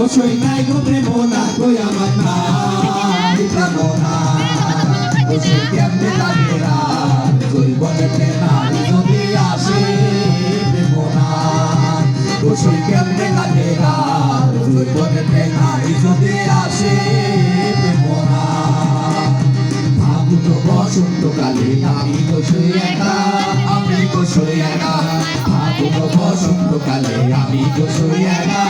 দোষই নাই গো প্রেম না গো আমার নাই প্রেম না দোষই কেমনে লাগে রাত জৈবনেতে নারী যদি আসে প্রেম না দোষই কেমনে লাগে রাত জৈবনেতে নারী যদি আসে বসন্তকালে আমি বসে একা, আমি বসে একা। ফাগুন বসন্তকালে আমি বসে একা,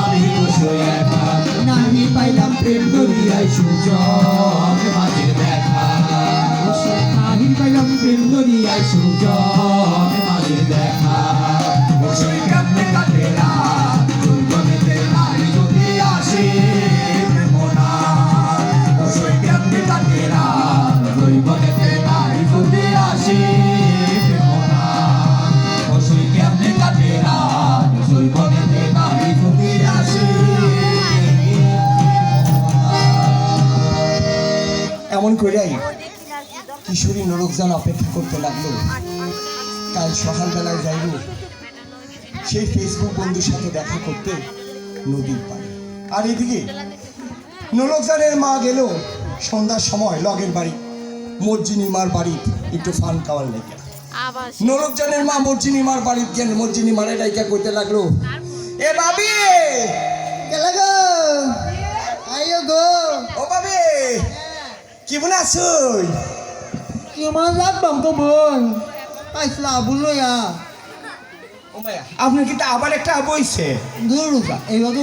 আমি বসে একা। নাহি পাইলাম প্রেম দরিয়ায় সুযোগ মাঝে দেখা। নাহি পাইলাম প্রেম দরিয়ায় সুযোগ মাঝে দেখা। কিশোরী নরকজান অপেক্ষা করতে লাগল। কাল সকালবেলায় যাইব। সেই ফেসবুক বন্ধুর সাথে দেখা করতে নদীর পাড়ে। আর এদিকে নরকজানের মা গেল। সন্ধ্যার সময় লগের বাড়ি মর্জিনিমার বাড়ি একটু ফান খাওয়ার লেগে নরকজানের মা মর্জিনিমার বাড়িতে গেল মর্জিনিমারে ডাইকা করতে লাগল এ বাবি গেলে গো। আইও গো। ও বাবি কেমন আছো Ay, selabul lo ya. ও আপনার কিন্তু আবার একটা বইছে Dulu sa, eh wag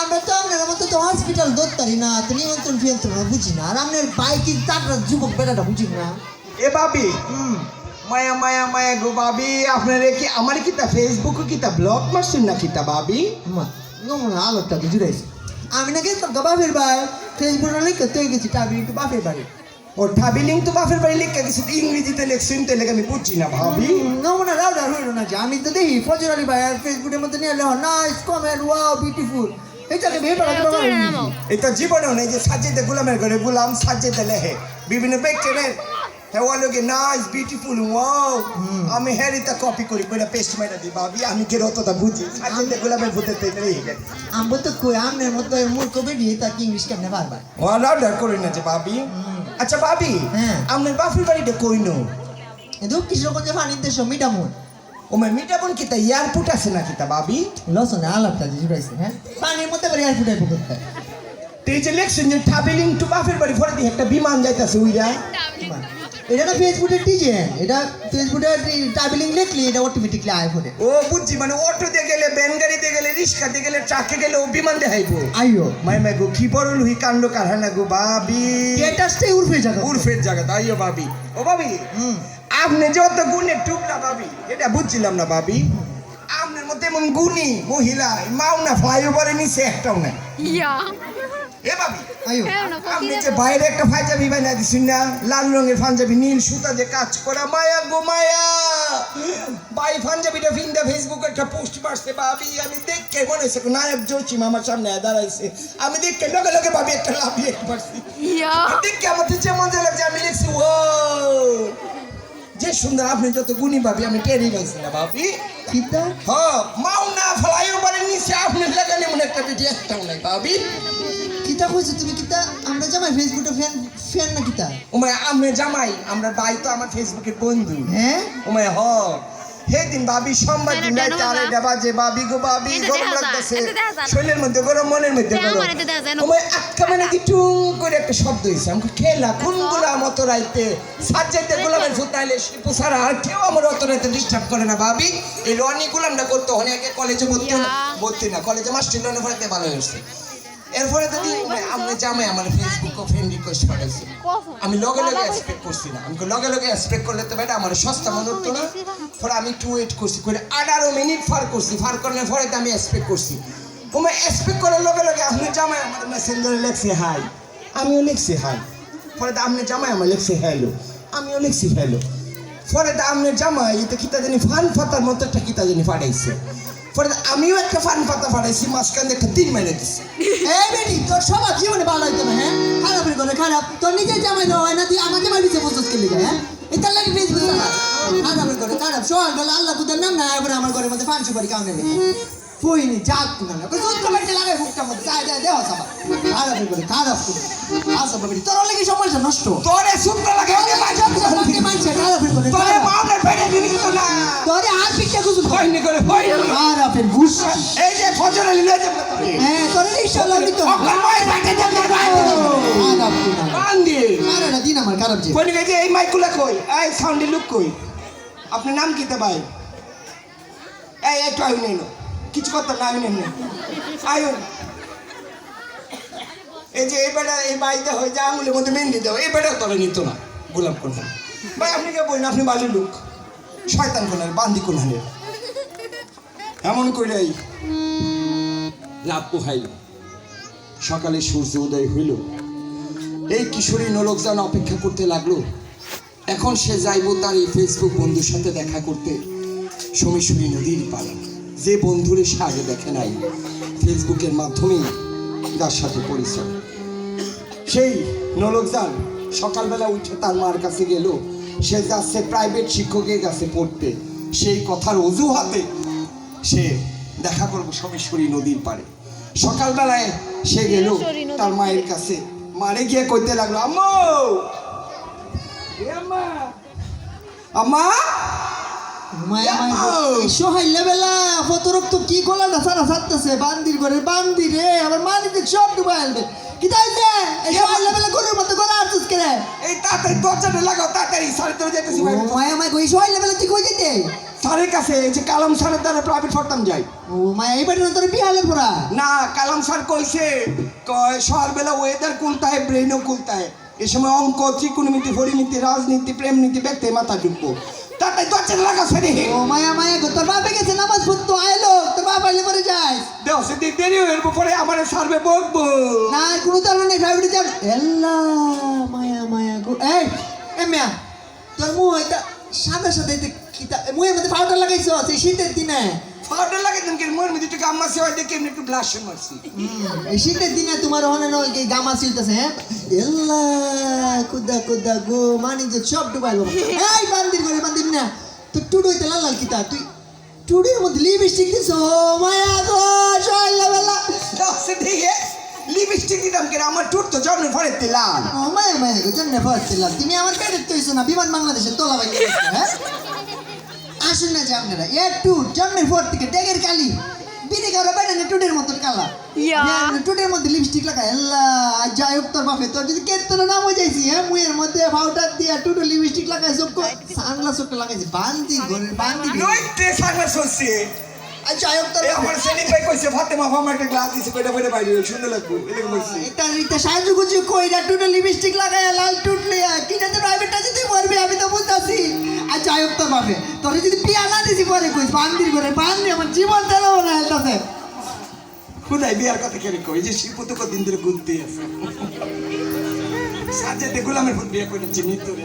আমরা তো আপনার মতো তো হসপিটাল ধরতারি না তো নিয়ন্ত্রণ ফিয়ন্ত্রণ বুঝি না আর আপনার বাইকের চারটা যুবক বেটাটা বুঝি না। এ বাবি হুম মায়া মায়া মায়া গো বাবি আপনার কি আমার কি তা ফেসবুক কি তা ব্লক মারছেন না কি তা বাবি? আলোটা তো জুড়াইছে আমি না গেছিলাম তো বাপের ভাই ফেসবুকে তুই গেছি বাপের বাড়ি। ও তো বাপের বাড়ি লিখে গেছে ইংরেজিতে লেখছেন তো লেখে আমি বুঝছি না ভাবি নমুনা রাউডার হইল না যে আমি তো দেখি ফজর আলী ভাই আর ফেসবুকের মধ্যে নিয়ে নাইস কমেন্ট ওয়াও বিউটিফুল এটাকে ভেবে এটা জীবনেও নেই যে সাজিতে গোলামের ঘরে গোলাম সাজিতে লেহে বিভিন্ন ব্যক্তিদের হ্যাঁ লোকে নাইস বিউটিফুল ওয়াও আমি হ্যারিটা কপি করি কইরা পেস্ট মাইরা দিই ভাবি আমি কে রতটা বুঝি সাজিতে গোলামের লেগে আমি তো কই আমনের মতো মূর্খ বেরিয়ে তাকে ইংলিশ কেমনে অর্ডার করে না যে ভাবি আচ্ছা ভাবি হ্যাঁ। আপনার বাপের বাড়িটা কইনো এদু কিশোরগঞ্জে পানির দেশ মিটামুন ও মা মিটাবন কিতা এয়ারপোর্ট আছে না কিতা ভাবি? লস না আলাপটা দিছি ভাইছে হ্যাঁ। পানির মধ্যে করে এয়ারপোর্ট আইবো করতে তো এই যে লেখছেন যে ট্রাভেলিং টু বাপের বাড়ি ফরে দিয়ে একটা বিমান যাইতাছে উইরা। এটা না ফেসবুকের ডিজাইন এটা ফেসবুকের ট্রাভেলিং লিখলি এটা অটোমেটিকলি আয় ফোনে ও বুঝছি মানে অটোতে গেলে ব্যান গাড়িতে গেলে রিক্সাতে গেলে ট্রাকে গেলে ও বিমান দেখাইবো। আইও মাই মাই গো কি বড় লুহি কাণ্ড কারহানা গো বাবি। স্টেটাসটাই উড়ফে জায়গা। উর্ফের জায়গা আইও বাবি। ও বাবি হুম। আপনি যত গুণে টুকরা ভাবি এটা বুঝছিলাম না ভাবি মধ্যে এমন গুণী মহিলা মাওনা ফ্লাইওভারের নিচে একটাও নাই। ইয়া। এ ভাবি আইও আপনি যে বাইরে একটা পাঞ্জাবি বানিয়ে দিছেন না লাল রঙের পাঞ্জাবি নীল সুতা যে কাজ করা মায়া গো মায়া। বাই পাঞ্জাবিটা ফিন্দা ফেসবুকে একটা পোস্ট মারছে ভাবি আমি দেখকে মনে হয়েছে নায়ক জোশিম আমার সামনে দাঁড়াইছে। আমি দেখকে লগে লগে ভাবি একটা লাভ পারছি দেখে আমার তো যে মজা লাগছে আমি লিখছি ও যে সুন্দর আপনি যত গুণী ভাবি আমি টেরি পাইছি না ভাবি। কিতা? হ মাওনা ফ্লাইওভারের নিচে আপনি লাগালে মনে একটা বেটি একটাও নাই ভাবি। কিতা কইছো তুমি কিতা? আমরা জামাই ফেসবুকে ফ্যান ফ্যান না কিতা? ওমায় আমরা জামাই আমরা ভাই তো আমার ফেসবুকের বন্ধু। হ্যাঁ? ওমায় হ হে দিন ভাবি সোমবার দিন এটা রাইতে। দেবা যে ভাবি গো ভাবি গরম লাগতেছে। শরীরের মধ্যে গরম মনের মধ্যে গরম। মানে যায় না। ওমায় আটকা মানে কি টুং করে একটা শব্দ হয়েছে। আমাকে খেলা কোনগুলা মতো রাইতে সাজ্জাইতে গোলামের ফুট নাইলে শিপু ছাড়া আর কেউ আমার অত রাইতে ডিস্টার্ব করে না ভাবি। এই রনি গোলামটা করতো অনেক কলেজে ভর্তি ভর্তি না কলেজে মাস্টার ভালো হয়েছে। এরপরে যদি আমি জামাই আমার ফেসবুক ফ্রেন্ড রিকোয়েস্ট পাঠাইছি আমি লগে লগে এক্সপেক্ট করছি না। আমি লগে লগে এক্সপেক্ট করলে তো বেটা আমার সস্তা মনে হতো না। পরে আমি একটু ওয়েট করছি করে আঠারো মিনিট ফার করছি। ফার করার পরে তো আমি এক্সপেক্ট করছি। তুমি এক্সপেক্ট করার লগে লগে আপনি জামাই আমার মেসেঞ্জারে লেখছে হাই আমিও লিখছি হাই পরে তো আপনি জামাই আমার লিখছে হ্যালো আমিও লিখছি হ্যালো পরে তো আপনি জামাই এটা কিতা জানি ফান ফাতার মতো একটা কিতা জানি পাঠাইছে। পরে আমিও একটা ফান পাতা পাঠাইছি মাঝখান একটা তিন মেরে দিচ্ছি এই বেটি তোর সবার জীবনে ভালো হইতো না হ্যাঁ? খারাপের করে খারাপ। তোর নিজের জামাই দেওয়া হয় না তুই আমার জামাই দিতে প্রস্তুত করলি হ্যাঁ? এটা লাগে ফেসবুক খারাপের করে খারাপ সকাল বেলা আল্লাহ কুদের নাম না এবার আমার ঘরের মধ্যে ফান সুপারি কাউনে ফইনি যাক না না কই জুত কমেন্ট লাগাই বুকটা মধ্যে যায় যায় দেও সাবা খারাপ করে খারাপ করে আসা বাবি তোর লাগি সমস্যা নষ্ট? তোরে সুন্দর লাগে তোরে মাঝে মাঝে মাঝে খারাপ। করে হয়নি করে হয়নি ঘুষ এই যে ফজর আলী লয়ে হ্যাঁ তোরে রিকশা লাগি তো অকল মাই পেটে যাবে খারাপ কিনা বান্দি আরে না দিন আমার খারাপ যে। কোনি গেছে এই মাইকুলা কই? এই সাউন্ডে লুক কই? আপনার নাম কি তে ভাই? এই একটু আয়ু নেই কিছু করতে না আমি নেই এই যে এই বেটা এই বাইতে হয়ে যা আঙুলের মধ্যে মেহেন্দি দাও। এই বেটা তোরা নিত না গোলাপ কোন ভাই আপনি কে বলেন? আপনি বালির লোক। শয়তান কোনার বান্দি কোনানের এমন করে এই রাত পোহাইল সকালে সূর্য উদয় হইল। এই কিশোরী নলকজান অপেক্ষা করতে লাগল। এখন সে যাইব তার এই ফেসবুক বন্ধুর সাথে দেখা করতে। সমিশ্বরী নদীর পাড়ে। যে বন্ধুরে সে আগে দেখে নাই। ফেসবুকের মাধ্যমেই তার সাথে পরিচয়। সেই নলকজান সকালবেলা উঠে তার মার কাছে গেল। সে যাচ্ছে প্রাইভেট শিক্ষকের কাছে পড়তে। সেই কথার অজুহাতে সে দেখা করব সমেশ্বরী নদীর পাড়ে। সকালবেলায় সে গেল তার মায়ের কাছে। মারে গিয়ে কইতে লাগল আম্মু! কি কলা বান্দির করে বান্দি রে আমার সব কি বেলা গরুর মতো আরছিস কে এই তাড়াতাড়ি দরজাটা লাগাও তাড়াতাড়ি সাড়ে তো ভাই। ও মায়া মায়া কই এসো হাইলে বেলা তুই কই যেতে স্যারের কাছে যে কালাম স্যারের দ্বারা প্রাইভেট পড়তাম যাই। ও মায়া এই বাড়ি তোর বিহালে পুরা। না কালাম স্যার কইছে কয় সকালবেলা ওয়েদার কুলতা হয় ব্রেনও কুলতা হয় এ সময় অঙ্ক ত্রিকোণমিতি পরিমিতি রাজনীতি প্রেম নীতি ব্যক্তি মাথা ঢুকবো। তাড়াতাড়ি দরজাটা লাগাও সেরে ও মায়া মায়া গো তোর বাপে গেছে নামাজ পড়তো আইলো তোর বাপ আইলে পরে যাস দেও সেদিন দেরি হয়ে যাব, পরে আমার সার্ভে বকবো। না কোনো তার নেই প্রাইভেটে যাব। এল্লা মায়া মায়া গো। এই এ মিয়া তোর মুখ সাদা সাদা এটা কিতা মুখের মধ্যে পাউডার লাগাইছো সেই শীতের দিনে? পাউডার লাগে তুমি মোর মধ্যে একটু গাম্মা সেওয়াই দেখে এমনি একটু ব্লাশ মারছি। এই শীতের দিনে তোমার ওখানে নয় কি গামা চলতেছে হ্যাঁ? এল্লা কুদা কুদা গো মানি যে সব ডুবাইলো এই বান্দির করে বান্দির না তুই টুডু হইতে লাল লাল কিতা তুই টুডুর মধ্যে লিপস্টিক দিছো মায়া গো শৈলা বেলা দাও সেদিকে লিপস্টিক দিতাম কেন আমার টুট তো জন্মের পরে দিলাম। ও মায়া মায়া গো জন্য ফার্স্ট তুমি আমার পেটের তৈছো না বিমান বাংলাদেশের তোলা ভাই হ্যাঁ? আসুন না যে আপনারা এ টুট জন্মের পর থেকে ডেগের কালি। খাওয়া বেড়ে টুটের মতন কালা। টুটের মধ্যে লিপস্টিক লাগা আজ যাই হোক তোর বাপে তোর যদি কেতন নাম হয়ে যাইছি হ্যাঁ? মুয়ের মধ্যে পাউডার দিয়া টুটু লিপস্টিক লাগাই সব সানগ্লাস লাগাইছি বান্দি ঘরের বান্দি নইতে সাগর আজ যাই তোর আমার কইছে ফাতেমা ফামা একটা গ্লাস দিছে কইটা কইটা বাইরে সুন্দর লাগবে এরকম এটা এটা সাহায্য গুজু কইরা টুটু লিপস্টিক লাগাই লাল টুট লিয়া কি যাতে প্রাইভেট আছে তুই আমি তো বুঝতাছি। আজ যাই হোক তোর যদি পিয়া না দিছি পরে কইস বান্দির ঘরে বান্দি আমার জীবন দিল না খুদাই বিয়ার কথা কেন কই? যে শিল্প তো কদিন ধরে গুনতে আছে। গোলামের ফুট বিয়ে করেছি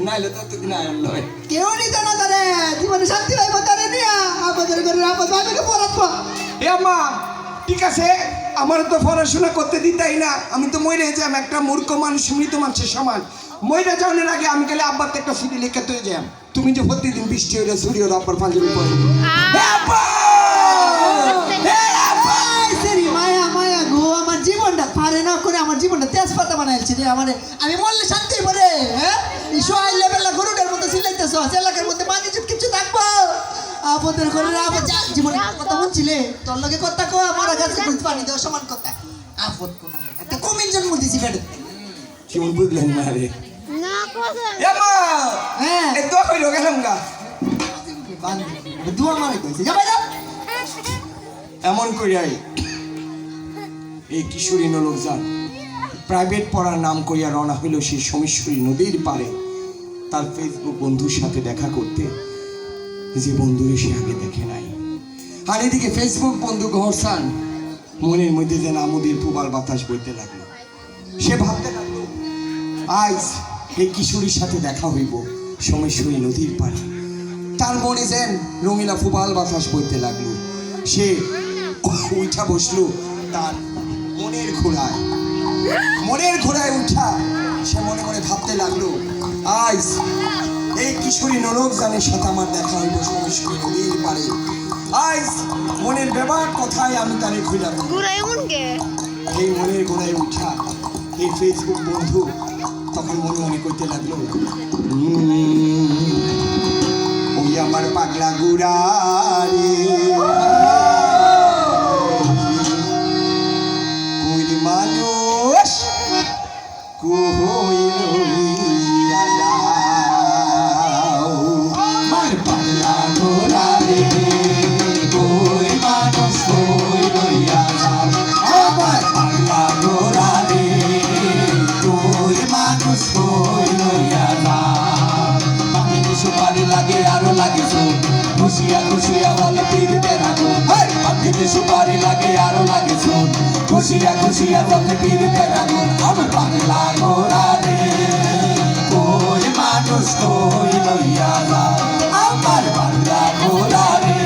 নাইলে নয়। কেউ নিত না তারে জীবনে শান্তি পাইব তারে নিয়া। আমাদের ঘরে আপদ ভাবিকে পড়াবো এ আম্মা ঠিক আছে আমার তো পড়াশোনা করতে দিতাই না। আমি তো মরে যাম একটা মূর্খ মানুষ মৃত মানুষের সমান। মরে যাওয়ার আগে আমি খালি আব্বার একটা সিটি লিখে তুই যাম। তুমি যে প্রতিদিন বৃষ্টি হইলে সূর্য আব্বার পাঞ্জাবি পরে। গো আমার জীবনটা পারে না করে আমার জীবনটা তেজপাতা বানাইছে রে আমার। আমি আপদের ঘরে আপদ। যা জীবনে কথা বলছিলে? তোর লগে কথা কো আমার কাছে বুঝ পানি দেওয়া সমান কথা। আপদ কোন একটা কমিন জন্ম দিছি বেড়ে। কেমন বুঝলেন না রে। না কথা এ মা! হ্যাঁ। এ তো কইলো গেলাম গা। দুয়া মারে কইছে। যা ভাই যা। এমন করিয়াই এই কিশোরী নলোকজান প্রাইভেট পড়ার নাম করিয়া রওনা হইল সেই সমেশ্বরী নদীর পারে তার ফেসবুক বন্ধুর সাথে দেখা করতে। যে বন্ধুরে সে আগে দেখে নাই। আর এদিকে ফেসবুক বন্ধু ঘরসান, মনের মধ্যে যেন আমোদের প্রবাল বাতাস বইতে লাগল। সে ভাবতে লাগল আজ এই কিশোরীর সাথে দেখা হইব। সোমেশ্বরী নদীর পাড়ে। তার মনে যেন রঙিলা ফুবাল বাতাস বইতে লাগল। সে উঠা বসল তার মনের ঘোড়ায়। মনের ঘোড়ায় উঠা সে মনে মনে ভাবতে লাগল আজ এই কিশোরী নরক জানে সাথে আমার দেখা হইব সমস্যা নদীর পারে। আজ মনের ব্যবহার কথায় আমি তারে এমন এই মনের গোড়ায় উঠা এই ফেসবুক বন্ধু তখন মনে মনে করতে লাগল "উম, ওই আমার পাগলা গুড়া রে খুশিয়া খুশিয়া বলে পীরতে রাখো আমার পাগলা ঘোড়া রে কই মানুষ কই লইয়া যাও। আমার বাংলা ঘোড়া রে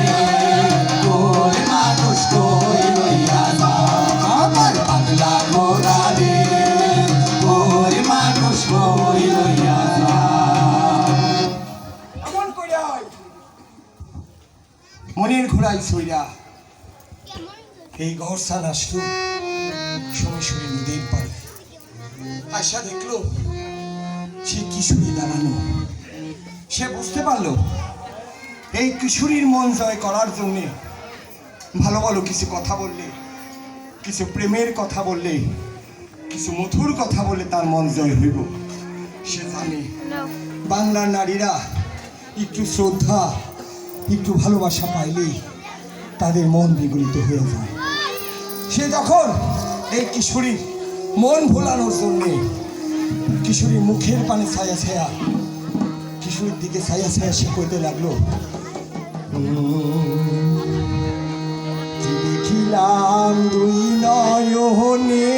কই মানুষ কই লইয়া যাও। আমার বাংলা ঘোড়া রে কই মানুষ কই লইয়া কইরা মনের ঘোড়াই সইরা এই ঘর গহরসান আসলো। আশা দেখল সে কিশোরী দাঁড়ানো সে বুঝতে পারল এই কিশোরীর মন জয় করার জন্যে ভালো ভালো কিছু কথা বললে কিছু প্রেমের কথা বললে কিছু মধুর কথা বললে তার মন জয় হইব। সে জানে বাংলার নারীরা একটু শ্রদ্ধা একটু ভালোবাসা পাইলেই তাদের মন বিগলিত হয়ে যায়। সে যখন এই কিশোরীর মন ভোলানোর জন্যে কিশোরী মুখের পানে ছায়া ছায়া, কিশোরীর দিকে ছায়া ছায়া সে কইতে লাগল দেখিলাম দুই নয়নে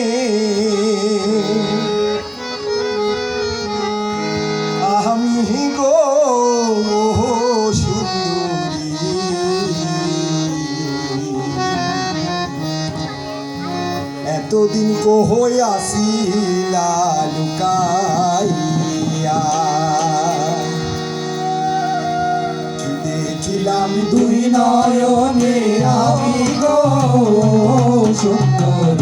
এতদিন কহই আসিলা লুকাইয়া। দেখিলাম দুই নয়নে আমি গো সুন্দরী।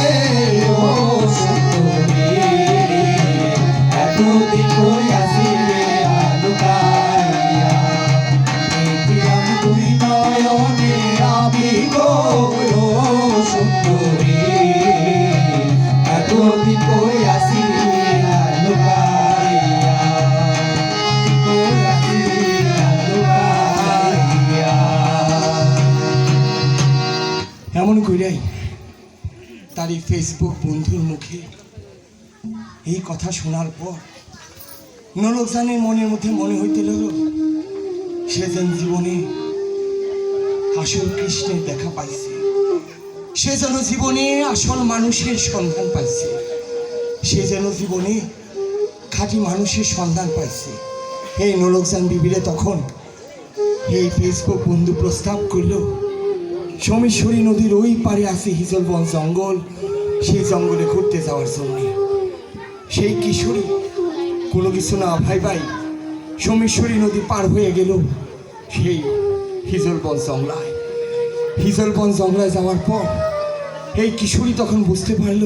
কথা শোনার পর নলকজানের মনের মধ্যে মনে হইতে লাগল সে যেন জীবনে আসল কৃষ্ণের দেখা পাইছে। সে যেন জীবনে আসল মানুষের সন্ধান পাইছে। সে যেন জীবনে খাঁটি মানুষের সন্ধান পাইছে। এই নলকজান বিবিরে, তখন এই ফেসবুক বন্ধু প্রস্তাব করল, সোমেশ্বরী নদীর ওই পারে আছে হিজলবন জঙ্গল, সেই জঙ্গলে ঘুরতে যাওয়ার জন্য। সেই কিশোরী কোনো কিছু না ভাই ভাই সোমেশ্বরী নদী পার হয়ে গেল। সেই হিজলবন জংলায়। হিজলবন জংলায় যাওয়ার পর এই কিশোরী তখন বুঝতে পারল,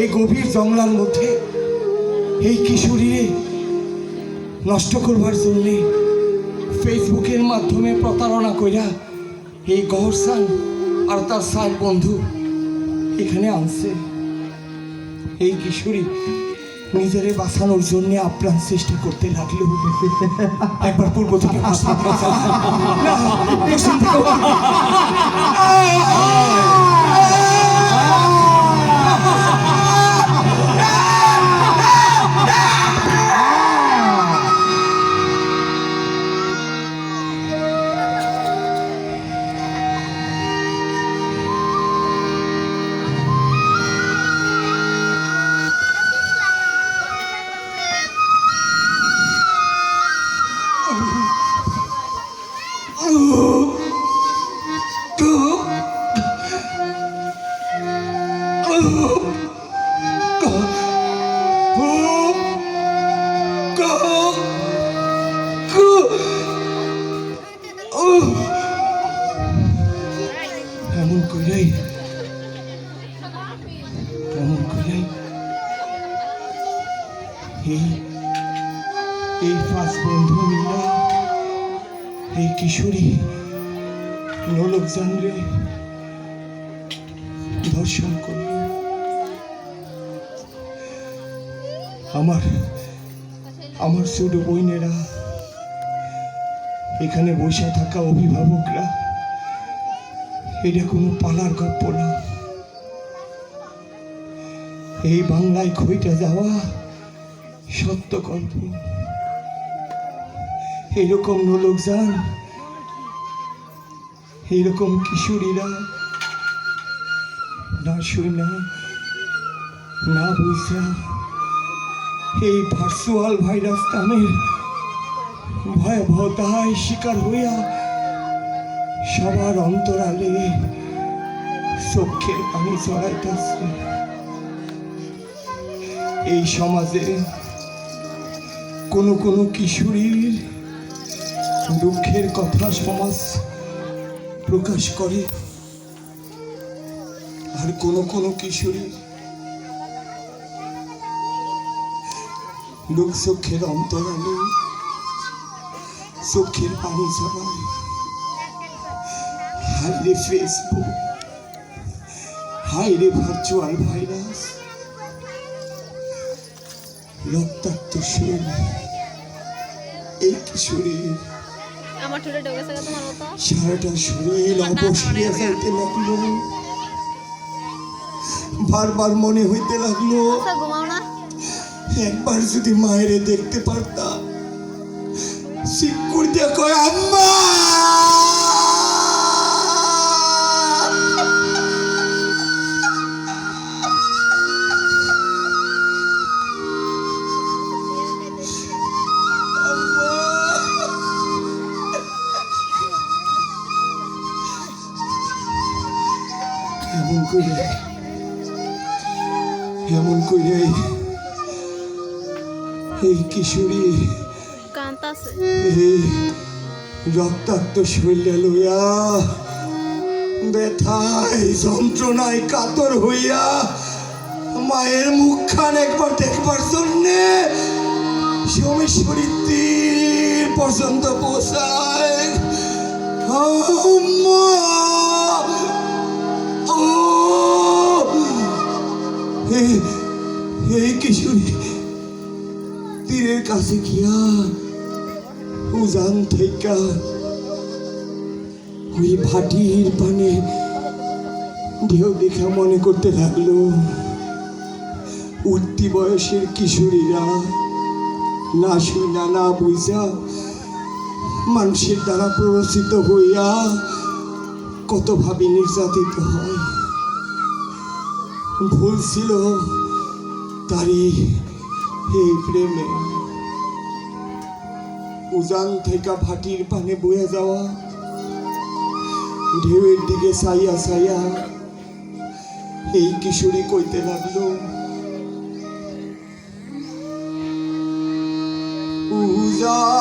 এই গভীর জংলার মধ্যে এই কিশোরীরে নষ্ট করবার জন্যে ফেসবুকের মাধ্যমে প্রতারণা কইরা এই গহরসান আর তার সার বন্ধু এখানে আনছে। এই কিশোরী নিজেরে বাঁচানোর জন্য আপ্রাণ চেষ্টা করতে লাগল। একবার পূর্ব থেকে পশ্চিম থেকে এমন কইরাই এমন কইরাই এই এই পাঁচ বন্ধু মিলা এই কিশোরী নোলক জানরে ধর্ষণ করল আমার আমার ছোট বইনেরা এখানে বসে থাকা অভিভাবকরা, এটা কোনো পালার গল্প না। এই বাংলায় খইটা যাওয়া সত্য গল্প। এরকম লোক যান এইরকম কিশোরীরা না শুই না না বুঝা। এই ভার্চুয়াল ভাইরাস নামের ভয়াবহতায় শিকার হইয়া সবার অন্তরালে চোখের পানি চড়াইতেছে এই সমাজে কোনো কোনো কিশোরীর দুঃখের কথা সমাজ প্রকাশ করে। আর কোনো কোনো কিশোরী লোক চোখের অন্তরালে চোখের পানি ছড়ায় হাইরে ফেসবুক হাইরে ভার্চুয়াল ভাইরাস রক্তাক্ত শরীর এই কিশোরীর মতো। সারাটা শরীর অবসরিয়া যাইতে লাগল। বারবার মনে হইতে লাগল। আচ্ছা ঘুমাও না। একবার যদি মায়েরে দেখতে পারতাম শিক্ষুর দিয়ে কয় আম্মা! এমন করে এমন করে এই কিশোরী কান্তাছে এই রক্তাক্ত শরীরে লইয়া ব্যথায় যন্ত্রণায় কাতর হইয়া মায়ের মুখখান একবার দেখবার জন্যে সোমেশ্বরী তীর পর্যন্ত পৌঁছায়। এই- কিশোরী কাছে গিয়া উজান থেকে ওই ভাটির পানে ঢেউ দেখা মনে করতে লাগল, উঠতি বয়সের কিশোরীরা, না শুনা না বুঝা, মানুষের দ্বারা প্ররোচিত হইয়া কতভাবে নির্যাতিত হয়। ভুল ছিল তারই এই প্রেমে। উজান থেকে ভাটির পানে বয়ে যাওয়া। ঢেউয়ের দিকে সাইয়া সাইয়া এই কিশোরী কইতে লাগল, উজান